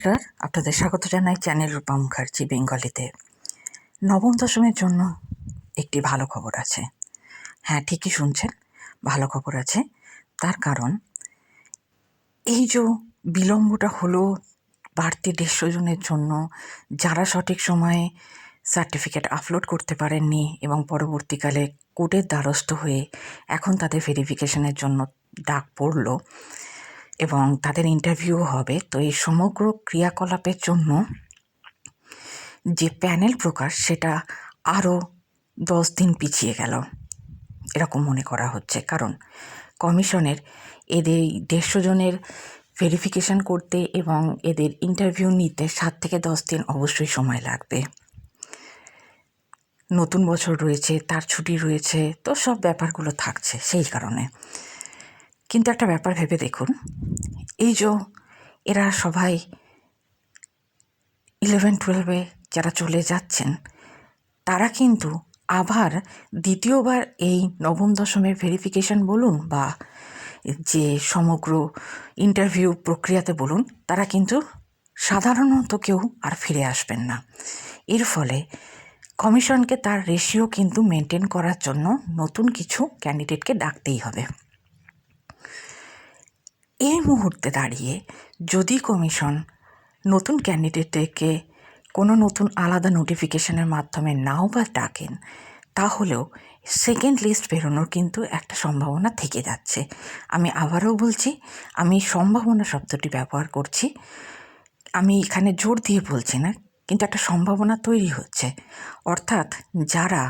নমস্কার, আপনাদের স্বাগত জানাই চ্যানেল রূপা মুখার্জি বেঙ্গলিতে। নবম দশমের জন্য একটি ভালো খবর আছে। হ্যাঁ ঠিকই শুনছেন, ভালো খবর আছে। তার কারণ, এই যে বিলম্বটা হলো বাড়তি দেড়শো জনের জন্য, যারা সঠিক সময়ে সার্টিফিকেট আপলোড করতে পারেননি এবং পরবর্তীকালে কোর্টের দ্বারস্থ হয়ে এখন তাদের ভেরিফিকেশনের জন্য ডাক পড়ল এবং তাদের ইন্টারভিউ হবে। তো এই সমগ্র ক্রিয়াকলাপের জন্য যে প্যানেল প্রকাশ, সেটা আরও দশ দিন পিছিয়ে গেল। এরকম মনে করা হচ্ছে। কারণ কমিশনের এদের দেড়শো জনের ভেরিফিকেশন করতে এবং এদের ইন্টারভিউ নিতে সাত থেকে দশ দিন অবশ্যই সময় লাগবে। নতুন বছর রয়েছে, তার ছুটি রয়েছে, তো সব ব্যাপারগুলো থাকছে সেই কারণে। কিন্তু একটা ব্যাপার ভেবে দেখুন। এই যে এরা সবাই ইলেভেন টুয়েলভে যারা চলে যাচ্ছেন, তারা কিন্তু আবার দ্বিতীয়বার এই নবম, দশমের ভেরিফিকেশন বলুন বা যে সমগ্র ইন্টারভিউ প্রক্রিয়াতে বলুন, তারা কিন্তু সাধারণত কেউ আর ফিরে আসবেন না। এর ফলে কমিশনকে তার রেশিও কিন্তু মেনটেন করার জন্য নতুন কিছু ক্যান্ডিডেটকে ডাকতেই হবে। এই মুহূর্তে দাঁড়িয়ে যদি কমিশন নতুন ক্যান্ডিডেটদেরকে কোনো নতুন আলাদা নোটিফিকেশনের মাধ্যমে নাও বা ডাকেন, তাহলেও সেকেন্ড লিস্ট বেরোনোর কিন্তু একটা সম্ভাবনা থেকে যাচ্ছে। আমি আবারও বলছি, আমি সম্ভাবনা শব্দটি ব্যবহার করছি। আমি এখানে জোর দিয়ে বলছি না, কিন্তু একটা সম্ভাবনা তৈরি হচ্ছে। অর্থাৎ যারা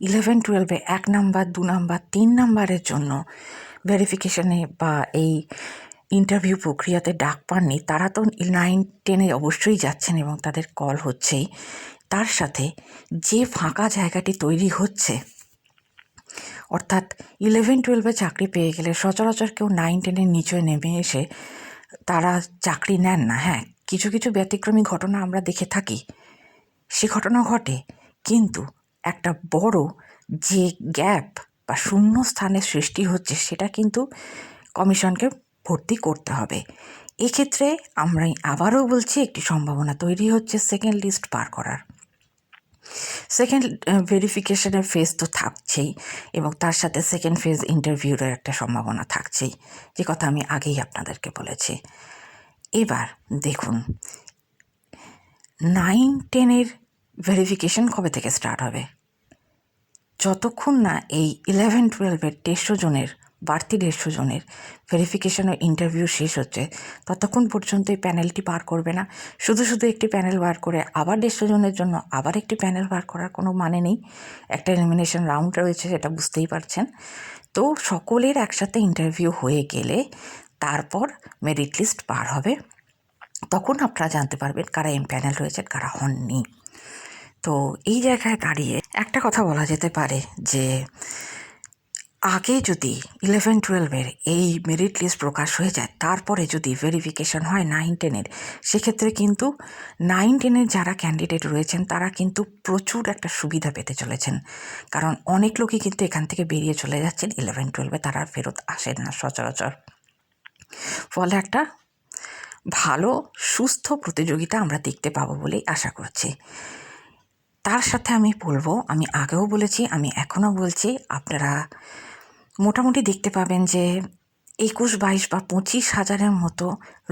ইলেভেন টুয়েলভে এক নাম্বার, দু নাম্বার, তিন নাম্বারের জন্য ভেরিফিকেশনে বা এই ইন্টারভিউ প্রক্রিয়াতে ডাক পাননি, তারা তো নাইন টেনে অবশ্যই যাচ্ছেন এবং তাদের কল হচ্ছেই। তার সাথে যে ফাঁকা জায়গাটি তৈরি হচ্ছে, অর্থাৎ ইলেভেন, টুয়েলভে চাকরি পেয়ে গেলে সচরাচর কেউ নাইন টেনের নিচে নেমে এসে তারা চাকরি নেন না। হ্যাঁ কিছু কিছু ব্যতিক্রমী ঘটনা আমরা দেখে থাকি। সে ঘটনা ঘটে কিন্তু একটা বড় যে গ্যাপ বা শূন্য স্থানের সৃষ্টি হচ্ছে, সেটা কিন্তু কমিশনকে ভর্তি করতে হবে। এক্ষেত্রে আমরা আবারও বলছি, একটি সম্ভাবনা তৈরি হচ্ছে সেকেন্ড লিস্ট পার করার। সেকেন্ড ভেরিফিকেশনের ফেজ তো থাকছেই এবং তার সাথে সেকেন্ড ফেজ ইন্টারভিউর একটা সম্ভাবনা থাকছেই। যে কথা আমি আগেই আপনাদেরকে বলেছি। এবার দেখুন নাইন টেনের ভেরিফিকেশন কবে থেকে স্টার্ট হবে? যতক্ষণ না এই ইলেভেন টুয়েলভের দেড়শো জনের বাড়তি দেড়শো জনের। ভেরিফিকেশন ও ইন্টারভিউ শেষ হচ্ছে। ততক্ষণ পর্যন্ত এই প্যানেলটি পার করবে না। শুধু শুধু একটি প্যানেল বার করে আবার দেড়শো জনের জন্য আবার একটি প্যানেল বার করার কোনো মানে নেই। একটা এলিমিনেশন রাউন্ড রয়েছে, সেটা বুঝতেই পারছেন। তো সকলের একসাথে ইন্টারভিউ হয়ে গেলে তারপর মেরিট লিস্ট পার হবে। তখন আপনারা জানতে পারবেন কারা এম প্যানেল রয়েছেন, কারা হননি। তো এই জায়গায় দাঁড়িয়ে একটা কথা বলা যেতে পারে যে আগে যদি ইলেভেন টুয়েলভের এই মেরিট লিস্ট প্রকাশ হয়ে যায়, তারপরে যদি ভেরিফিকেশন হয় নাইন টেনের সেক্ষেত্রে কিন্তু নাইন টেনের যারা ক্যান্ডিডেট রয়েছেন, তারা কিন্তু প্রচুর একটা সুবিধা পেতে চলেছেন। কারণ অনেক লোকই কিন্তু এখান থেকে বেরিয়ে চলে যাচ্ছেন ইলেভেন টুয়েলভে তারা ফেরত আসেন না সচরাচর। ফলে একটা ভালো, সুস্থ প্রতিযোগিতা আমরা দেখতে পাবো বলেই আশা করছি। তার সাথে আমি বলব, আমি আগেও বলেছি, আমি এখনও বলছি, আপনারা মোটামুটি দেখতে পাবেন যে একুশ, বাইশ বা পঁচিশ হাজারের মতো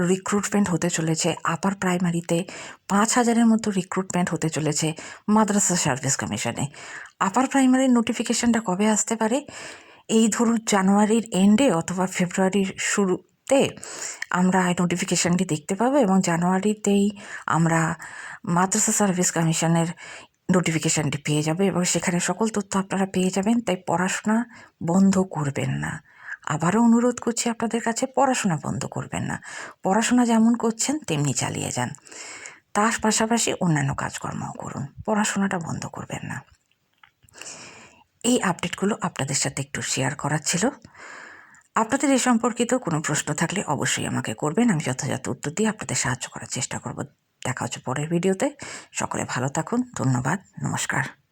রিক্রুটমেন্ট হতে চলেছে। আপার প্রাইমারিতে পাঁচ হাজারের মতো রিক্রুটমেন্ট হতে চলেছে মাদ্রাসা সার্ভিস কমিশনে আপার প্রাইমারির নোটিফিকেশানটা কবে আসতে পারে? এই ধরুন জানুয়ারির এন্ডে অথবা ফেব্রুয়ারির শুরুতে আমরা এই নোটিফিকেশানটি দেখতে পাবো এবং জানুয়ারিতেই আমরা মাদ্রাসা সার্ভিস কমিশনের নোটিফিকেশানটি পেয়ে যাবে এবং সেখানে সকল তথ্য আপনারা পেয়ে যাবেন, তাই পড়াশোনা বন্ধ করবেন না। আবারও অনুরোধ করছি আপনাদের কাছে, পড়াশোনা বন্ধ করবেন না। পড়াশোনা যেমন করছেন, তেমনি চালিয়ে যান। তার পাশাপাশি অন্যান্য কাজকর্মও করুন। পড়াশোনাটা বন্ধ করবেন না। এই আপডেটগুলো আপনাদের সাথে একটু শেয়ার করার ছিল। আপনাদের এ সম্পর্কিত কোনো প্রশ্ন থাকলে অবশ্যই আমাকে করবেন। আমি যথাযথ উত্তর দিয়ে আপনাদের সাহায্য করার চেষ্টা করব। দেখা হচ্ছে পরের ভিডিওতে। সকলে ভালো থাকুন ধন্যবাদ নমস্কার।